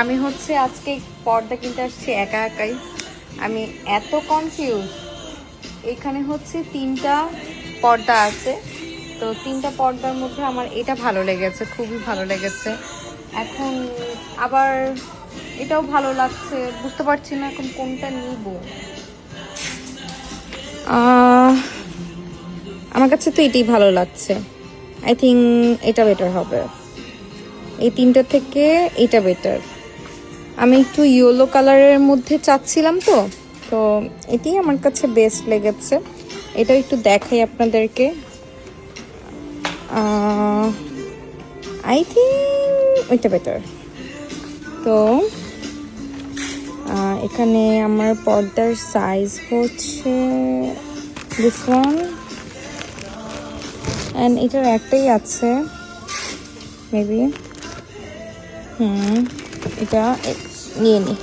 আমি হচ্ছে আজকে পর্দা কিনতে আসছি, একা একাই। আমি এত কনফিউজ এখানে হচ্ছে তিনটা পর্দা আছে। তো তিনটা পর্দার মধ্যে আমার এটা ভালো লেগেছে, খুবই ভালো লেগেছে। এখন আবার এটাও ভালো লাগছে, বুঝতে পারছি না এখন কোনটা নিব। আমার কাছে তো এটাই ভালো লাগছে। আই থিঙ্ক এটা বেটার হবে। এই তিনটা থেকে এটা বেটার আমি একটু ইয়েলো কালারের মধ্যে চাচ্ছিলাম তো। তো এটাই আমার কাছে বেস্ট লেগেছে। এটা একটু দেখাই আপনাদেরকে। আই থিঙ্ক ওইটা বেটার তো এখানে আমার পর্দার সাইজ হচ্ছে অ্যান্ড এটার একটাই আছে। Maybe hmm. এটা এ- নিয়ে নিই